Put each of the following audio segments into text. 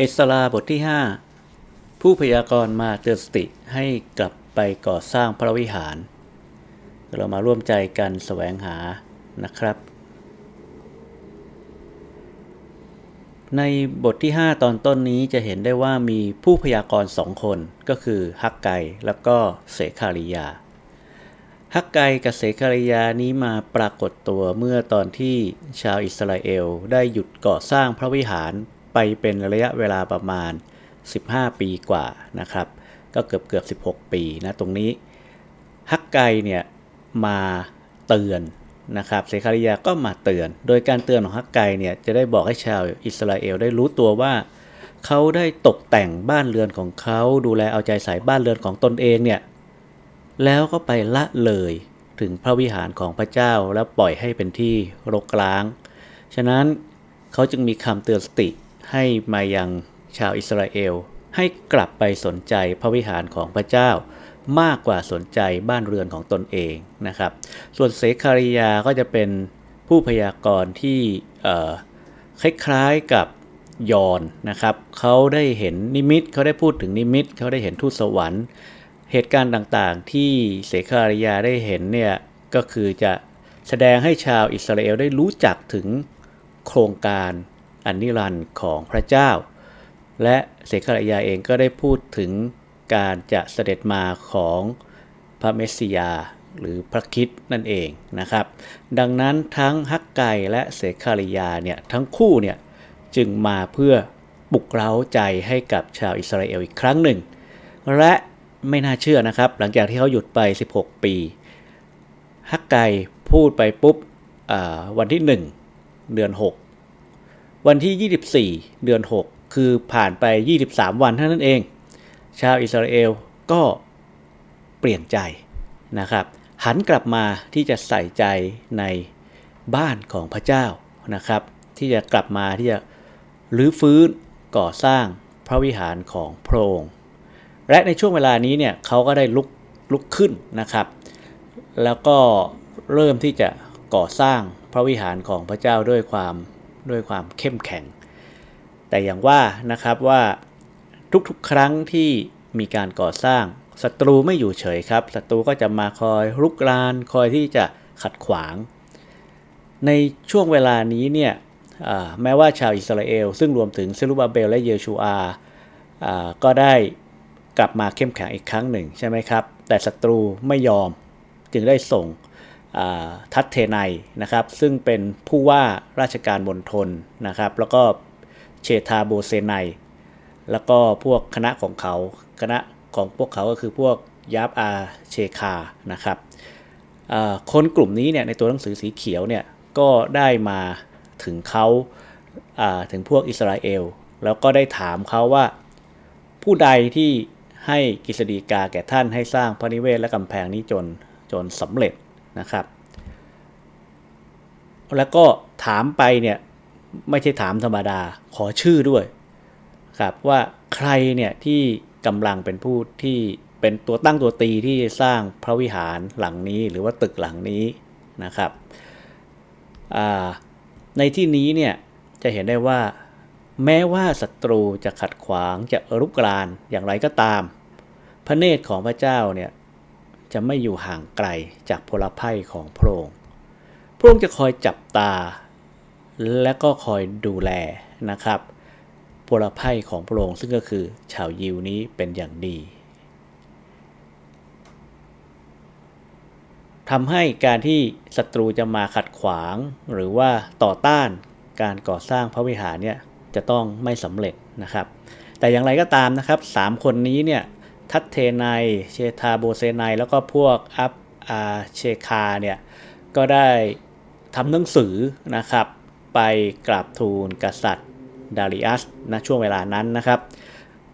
เอสราบทที่ 5 ผู้พยากรณ์มาเตือนสติให้กลับไปก่อสร้างพระวิหาร เรามาร่วมใจกันแสวงหานะครับ ในบทที่ 5 ตอนต้นนี้จะเห็นได้ว่ามีผู้พยากรณ์สองคนก็คือฮักไกแล้วก็เสคาริยา ฮักไกกับเสคาริยานี้มาปรากฏตัวเมื่อตอนที่ชาวอิสราเอลได้หยุดก่อสร้างพระวิหาร ไปเป็นระยะเวลาประมาณ 15 ปีกว่านะครับ ก็เกือบเกือบ 16 ปีนะตรงนี้ฮักไกเนี่ยมาเตือนนะครับเซคาริยาก็มาเตือน โดยการเตือนของฮักไกเนี่ยจะได้บอกให้ชาวอิสราเอลได้รู้ตัวว่า เขาได้ตกแต่งบ้านเรือนของเขาดูแลเอาใจใส่บ้านเรือนของตนเองเนี่ยแล้วก็ไปละเลยถึงพระวิหารของพระเจ้าแล้วปล่อยให้เป็นที่รกร้าง ฉะนั้นเขาจึงมีคำเตือนสติ ให้มายังชาวอิสราเอล ให้กลับไปสนใจพระวิหารของพระเจ้ามากกว่าสนใจบ้านเรือนของตนเองนะครับ ส่วนเสคาริยาก็จะเป็นผู้พยากรณ์ที่คล้ายๆกับยอนนะครับ เขาได้เห็นนิมิต เขาได้พูดถึงนิมิต เขาได้เห็นทูตสวรรค์ เหตุการณ์ต่างๆ ที่เสคาริยาได้เห็นเนี่ยก็คือจะแสดงให้ชาวอิสราเอลได้รู้จักถึงโครงการ อันนิรันดร์ของพระเจ้า และเสกรยาเองก็ได้พูดถึงการจะเสด็จมาของพระเมสสิยาหรือพระคิดนั่นเองนะครับ ดังนั้นทั้งฮักไกและเสคาริยาเนี่ยทั้งคู่เนี่ยจึงมาเพื่อปลุกเร้าใจให้กับชาวอิสราเอลอีกครั้งหนึ่ง และไม่น่าเชื่อนะครับ หลังจากที่เขาหยุดไป 16 ปีฮักไกพูดไปปุ๊บวันที่ 1 เดือน 6 วันที่ 24 เดือน 6 คือผ่านไป 23 วันเท่านั้นเอง ชาวอิสราเอลก็เปลี่ยนใจนะครับ หันกลับมาที่จะใส่ใจในบ้านของพระเจ้านะครับ ที่จะกลับมาที่จะรื้อฟื้นก่อสร้างพระวิหารของพระองค์และในช่วงเวลานี้เนี่ยเขาก็ได้ลุกลุกขึ้นนะครับ แล้วก็เริ่มที่จะก่อสร้างพระวิหารของพระเจ้าด้วยความ ด้วยความเข้มแข็ง แต่อย่างว่านะครับว่าทุกๆ ครั้งที่มีการก่อสร้างศัตรูไม่อยู่เฉยครับศัตรูก็จะมาคอยรุกราน คอยที่จะขัดขวาง ในช่วงเวลานี้เนี่ยแม้ว่าชาวอิสราเอล ซึ่งรวมถึงเซรุบาเบลและเยชูอาก็ได้กลับมาเข้มแข็งอีกครั้งหนึ่งใช่ไหมครับ แต่ศัตรูไม่ยอมจึงได้ส่ง ทัตเทไนนะครับ ซึ่งเป็นผู้ว่าราชการมณฑลนะครับ แล้วก็เชทาโบเซไนแล้วก็พวกคณะของเขาคณะของพวกเขาก็คือพวกยาบอาเชคานะครับคนกลุ่มนี้เนี่ยในตัวหนังสือสีเขียวเนี่ยก็ได้มาถึงเขาถึงพวกอิสราเอล แล้วก็ได้ถามเขาว่าผู้ใดที่ให้กิสดีกาแก่ท่านให้สร้างพระนิเวศและกำแพงนี้จนจนสำเร็จ นะครับ แล้วก็ถามไปเนี่ยไม่ใช่ถามธรรมดาขอชื่อด้วยครับว่าใครเนี่ยที่กำลังเป็นผู้ที่เป็นตัวตั้งตัวตีที่สร้างพระวิหารหลังนี้หรือว่าตึกหลังนี้นะครับในที่นี้เนี่ยจะเห็นได้ว่าแม้ว่าศัตรูจะขัดขวางจะรุกรานอย่างไรก็ตาม พระเนตรของพระเจ้าเนี่ย จะไม่อยู่ห่างไกลจากพลภัยของพระองค์ พระองค์จะคอยจับตา และก็คอยดูแลนะครับพลภัยของพระองค์ซึ่งก็คือชาวยิวนี้เป็นอย่างดีทำให้การที่ศัตรูจะมาขัดขวาง หรือว่าต่อต้านการก่อสร้างพระวิหารเนี่ยจะต้องไม่สำเร็จนะครับ แต่อย่างไรก็ตามนะครับสามคนนี้เนี่ย ทัตเทไนเชทาโบเซไนแล้วก็พวกอัพอาเชคาเนี่ยก็ได้ทำหนังสือนะครับ ไปกราบทูลกษัตริย์ดาริอัสนะช่วงเวลานั้นนะครับ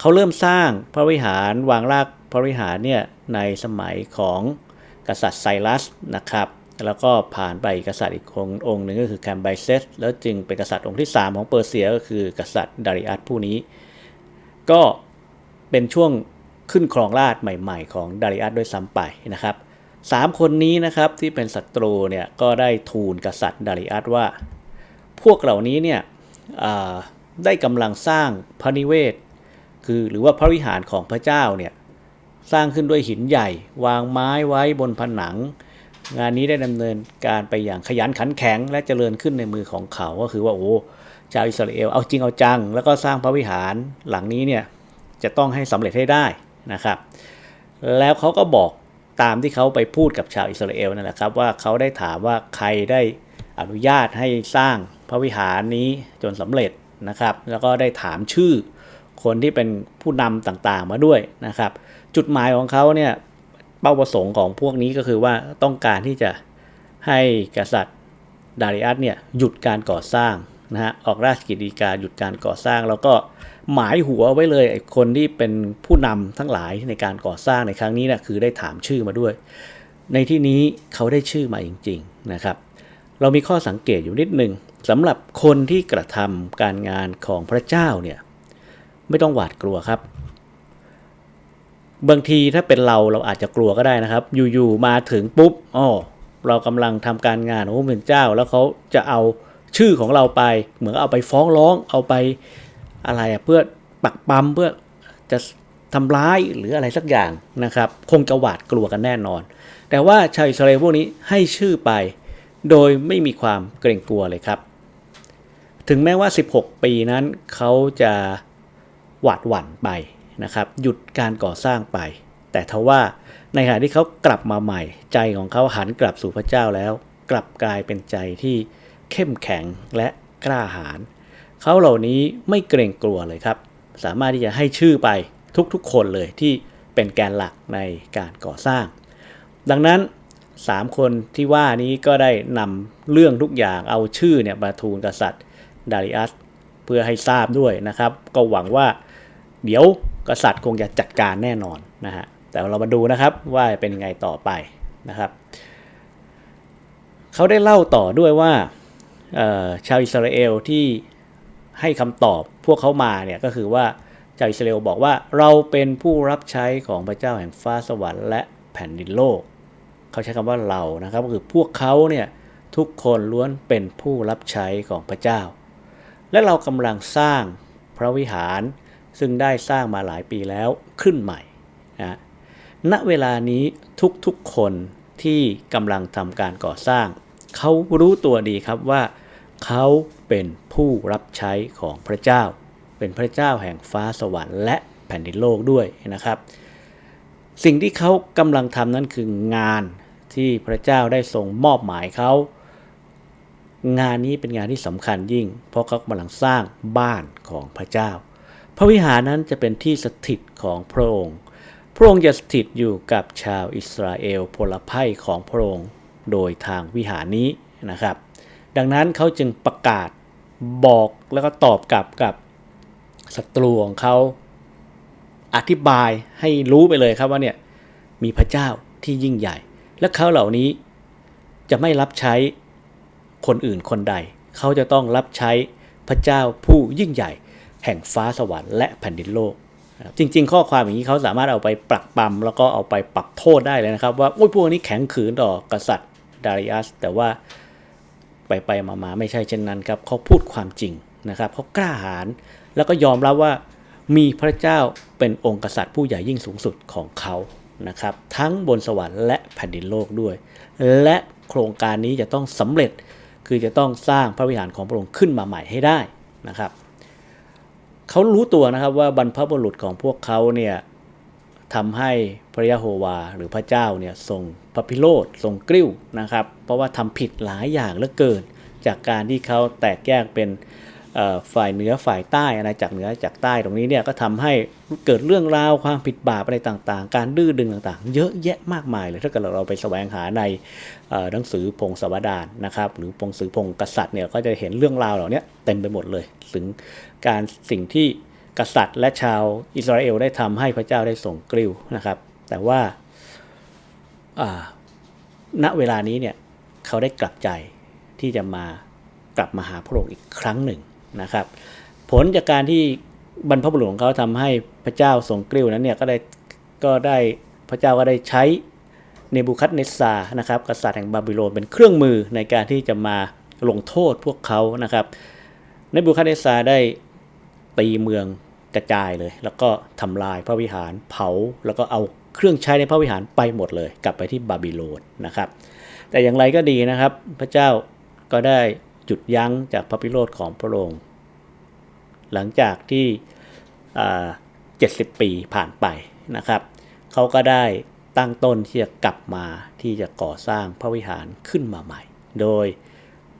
เขาเริ่มสร้างพระวิหารวางรากพระวิหารเนี่ยในสมัยของกษัตริย์ไซรัสนะครับแล้วก็ผ่านไปกษัตริย์อีกองค์หนึ่งก็คือแคมไบเซสแล้วจึงเป็นกษัตริย์องค์ที่ 3 ของเปอร์เซียก็คือกษัตริย์ดาริอัสผู้นี้ ก็เป็นช่วง ขึ้นครองราชใหม่ๆ ของดาริอัสด้วยซ้ำไปนะครับสามคนนี้นะครับที่เป็นศัตรูเนี่ยก็ได้ทูลกษัตริย์ดาริอัสว่า พวกเหล่านี้เนี่ยได้กำลังสร้างพระนิเวศ คือหรือว่าพระวิหารของพระเจ้าเนี่ยสร้างขึ้นด้วยหินใหญ่ วางไม้ไว้บนผนัง งานนี้ได้ดำเนินการไปอย่างขยันขันแข็ง และเจริญขึ้นในมือของเขาก็คือว่าโอ้ชาวอิสราเอลเอาจริงเอาจัง แล้วก็สร้างพระวิหารหลังนี้เนี่ยจะต้องให้สำเร็จให้ได้ นะครับ แล้วเขาก็บอกตามที่เขาไปพูดกับชาวอิสราเอลนั่นแหละครับว่าเขาได้ถามว่าใครได้อนุญาตให้สร้างพระวิหารนี้จนสำเร็จนะครับ แล้วก็ได้ถามชื่อคนที่เป็นผู้นำต่างๆมาด้วยนะครับ จุดหมายของเขาเนี่ยเป้าประสงค์ของพวกนี้ก็คือว่าต้องการที่จะให้กษัตริย์ดาริอัสเนี่ยหยุดการก่อสร้าง นะฮะออกราชกิจฎีกาหยุดการก่อสร้าง แล้วก็หมายหัวไว้เลยไอ้คนที่เป็นผู้นำทั้งหลายในการก่อสร้างในครั้งนี้นี่ยคือได้ถามชื่อมาด้วย ในที่นี้เขาได้ชื่อมาจริง ๆนะครับ เรามีข้อสังเกตอยู่นิดนึงสำหรับคนที่กระทำการงานของพระเจ้าเนี่ยไม่ต้องหวาดกลัวครับ บางทีถ้าเป็นเราเราอาจจะกลัวก็ได้นะครับ อยู่ๆมาถึงปุ๊บอ๋อเรากำลังทำการงานของพระผู้เป็นเจ้าแล้วเขาจะเอา ชื่อของเราไป เหมือนเอาไปฟ้องร้อง เอาไปอะไรอะเพื่อปักปั๊มเพื่อจะทำร้ายหรืออะไรสักอย่างนะครับ คงจะหวาดกลัวกันแน่นอน แต่ว่าชาวอิสราเอลพวกนี้ให้ชื่อไป โดยไม่มีความเกรงกลัวเลยครับ ถึงแม้ว่า 16 ปีนั้นเขาจะหวาดหวั่นไปนะครับ หยุดการก่อสร้างไป แต่ทว่าในขณะที่เขากลับมาใหม่ ใจของเขาหันกลับสู่พระเจ้าแล้ว กลับกลายเป็นใจที่ เข้มแข็งและกล้าหาญเขาเหล่านี้ไม่เกรงกลัวเลยครับ สามารถที่จะให้ชื่อไปทุกๆ คนเลยที่เป็นแกนหลักในการก่อสร้าง ดังนั้น 3 คนที่ว่านี้ก็ได้นำเรื่องทุกอย่างเอาชื่อเนี่ยมาทูลกษัตริย์ดาริอัสเพื่อให้ทราบด้วยนะครับ ก็หวังว่าเดี๋ยวกษัตริย์คงจะจัดการแน่นอนนะฮะแต่เรามาดูนะครับว่าเป็นยังไงต่อไปนะครับ เขาได้เล่าต่อด้วยว่า ชาวอิสราเอลที่ให้คำตอบพวกเขามาเนี่ยก็คือว่าชาวอิสราเอลบอกว่าเราเป็นผู้รับใช้ของพระเจ้าแห่งฟ้าสวรรค์และแผ่นดินโลก เขาใช้คำว่าเรานะครับก็คือพวกเขาเนี่ยทุกคนล้วนเป็นผู้รับใช้ของพระเจ้า และเรากำลังสร้างพระวิหารซึ่งได้สร้างมาหลายปีแล้วขึ้นใหม่นะณเวลานี้ทุกๆคนที่กำลังทำการก่อสร้าง เขารู้ตัวดีครับว่า เขาเป็นผู้รับใช้ของพระเจ้า เป็นพระเจ้าแห่งฟ้าสวรรค์และแผ่นดินโลกด้วยนะครับ สิ่งที่เขากำลังทำนั้นคืองานที่พระเจ้าได้ทรงมอบหมายเขางานนี้เป็นงานที่สำคัญยิ่ง เพราะเขากำลังสร้างบ้านของพระเจ้า พระวิหารนั้นจะเป็นที่สถิตของพระองค์ พระองค์จะสถิตอยู่กับชาวอิสราเอลพลภัยของพระองค์ โดยทางวิหารนี้นะครับ ดังนั้นเขาจึงประกาศบอกแล้วก็ตอบกลับกับศัตรูของเขาอธิบายให้รู้ไปเลยครับว่าเนี่ยมีพระเจ้าที่ยิ่งใหญ่ และเขาเหล่านี้จะไม่รับใช้คนอื่นคนใด เขาจะต้องรับใช้พระเจ้าผู้ยิ่งใหญ่ แห่งฟ้าสวรรค์และแผ่นดินโลก จริง ๆ ข้อความอย่างนี้เขาสามารถเอาไปปรักปรำแล้วก็เอาไปปรับโทษได้เลยนะครับ ว่าโอ้ยพวกนี้แข็งขืนต่อกษัตริย์ ดาริอัสแต่ว่าไปไปมาๆไม่ใช่เช่นนั้นครับเขาพูดความจริงนะครับเขากล้าหาญแล้วก็ยอมรับว่ามีพระเจ้าเป็นองค์กษัตริย์ผู้ใหญ่ยิ่งสูงสุดของเขานะครับ ทั้งบนสวรรค์และแผ่นดินโลกด้วย และโครงการนี้จะต้องสำเร็จคือจะต้องสร้างพระวิหารของพระองค์ขึ้นมาใหม่ให้ได้นะครับเขารู้ตัวนะครับว่าบรรพบุรุษของพวกเขาเนี่ย ทำให้พระยะโฮวาหรือพระเจ้าเนี่ยทรงพระพิโรธทรงกริ้วนะครับ เพราะว่าทำผิดหลายอย่างเหลือเกิน จากการที่เขาแตกแยกเป็นฝ่ายเหนือฝ่ายใต้อะไรจากเหนือจากใต้ตรงนี้เนี่ยก็ทำให้เกิดเรื่องราวความผิดบาปอะไรต่างๆ การดื้อดึงต่างๆ เยอะแยะมากมายเลยถ้าเกิดเราไปแสวงหาในหนังสือพงศาวดารนะครับหรือพงศือพงกษัตริย์เนี่ยก็จะเห็นเรื่องราวเหล่านี้เต็มไปหมดเลย ถึงการสิ่งที่ กษัตริย์และชาวอิสราเอลได้ทำให้พระเจ้าได้ส่งกริ้วนะครับ แต่ว่าณเวลานี้เนี่ยเขาได้กลับใจที่จะมากลับมาหาพระองค์อีกครั้งหนึ่งนะครับ ผลจากการที่บรรพบุรุษของเขาทำให้พระเจ้าทรงกริ้วนั้นเนี่ยก็ได้ก็ได้พระเจ้าก็ได้ใช้เนบูคัดเนสซานะครับกษัตริย์แห่งบาบิโลนเป็นเครื่องมือในการที่จะมาลงโทษพวกเขานะครับเนบูคัดเนสซาได้ตีเมือง กระจายเลย แล้วก็ทำลายพระวิหารเผาแล้วก็เอาเครื่องใช้ในพระวิหารไปหมดเลย กลับไปที่บาบิโลนนะครับ แต่อย่างไรก็ดีนะครับ พระเจ้าก็ได้จุดยั้งจากพระพิโรธของพระองค์หลังจากที่อ่า70ปีผ่านไปนะครับเขาก็ได้ตั้งต้นที่จะกลับมาที่จะก่อสร้างพระวิหารขึ้นมาใหม่ โดย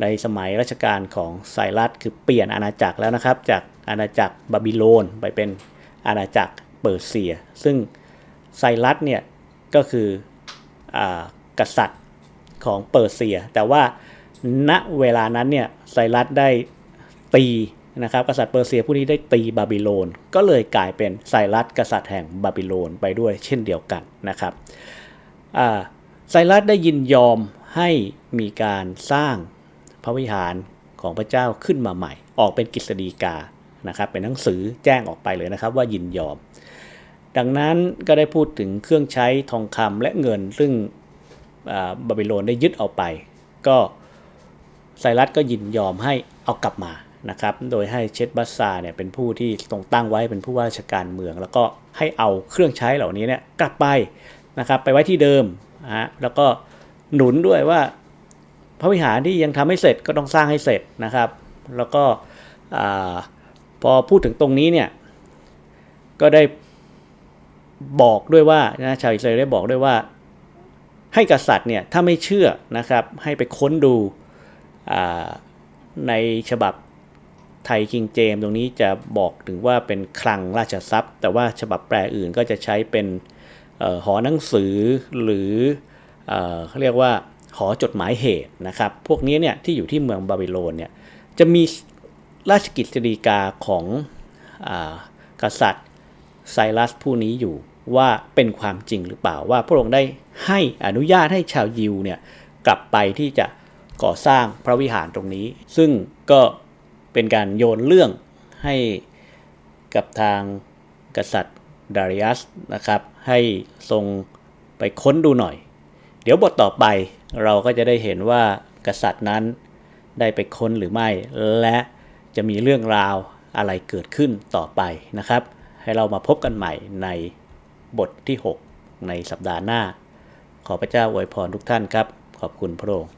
ในสมัยรัชกาลของไซรัสคือเปลี่ยนอาณาจักรแล้วนะครับ จาก อาณาจักรบาบิโลนไปเป็นอาณาจักรเปอร์เซีย ซึ่งไซรัสเนี่ยก็คืออกษัตริย์ของเปอร์เซีย แต่ว่าณเวลานั้นเนี่ยไซรัสได้ตีนะครับกษัตริย์เปอร์เซียผู้นี้ได้ตีบาบิโลน ก็เลยกลายเป็นไซรัสกษัตริย์แห่งบาบิโลนไปด้วยเช่นเดียวกันนะครับไซรัสได้ยินยอมให้มีการสร้างพระวิหารของพระเจ้าขึ้นมาใหม่ ออกเป็นกฤษฎีกา นะครับเป็นหนังสือแจ้งออกไปเลยนะครับว่ายินยอม ดังนั้นก็ได้พูดถึงเครื่องใช้ทองคำและเงิน ซึ่งบาบิโลนได้ยึดเอาไป ก็ไซรัสก็ยินยอมให้เอากลับมานะครับ โดยให้เชดบัสซาเนี่ยเป็นผู้ที่ตรงตั้งไว้เป็นผู้ว่าราชการเมือง แล้วก็ให้เอาเครื่องใช้เหล่านี้เนี่ยกลับไปนะครับไปไว้ที่เดิมฮะแล้วก็หนุนด้วยว่าพระวิหารที่ยังทำไม่เสร็จก็ต้องสร้างให้เสร็จนะครับ แล้วก็อ พอพูดถึงตรงนี้เนี่ยก็ได้บอกด้วยว่านะชาวอิสราเอลได้บอกด้วยว่า ให้กษัตริย์เนี่ยถ้าไม่เชื่อนะครับให้ไปค้นดูในฉบับไทยคิงเจมตรงนี้จะบอกถึงว่าเป็นคลังราชทรัพย์ แต่ว่าฉบับแปลอื่นก็จะใช้เป็นออหอหนังสือหรือเออเขาเรียกว่าหอจดหมายเหตุนะครับ พวกนี้เนี่ยที่อยู่ที่เมืองบาบิโลนเนี่ยจะมี ราชกิจฎีกาของอกษัตริย์ไซรัสผู้นี้อยู่ว่าเป็นความจริงหรือเปล่าว่าพระองค์ได้ให้อนุญาตให้ชาวยิวเนี่ยกลับไปที่จะก่อสร้างพระวิหารตรงนี้ ซึ่งก็เป็นการโยนเรื่องให้กับทางกษัตริย์ดาริอัสนะครับ ให้ทรงไปค้นดูหน่อย เดี๋ยวบทต่อไปเราก็จะได้เห็นว่ากษัตริย์นั้นได้ไปค้นหรือไม่และ จะมีเรื่องราวอะไรเกิดขึ้นต่อไปนะครับ ให้เรามาพบกันใหม่ในบทที่ 6 ในสัปดาห์หน้า ขอพระเจ้าอวยพรทุกท่านครับ ขอบคุณพระองค์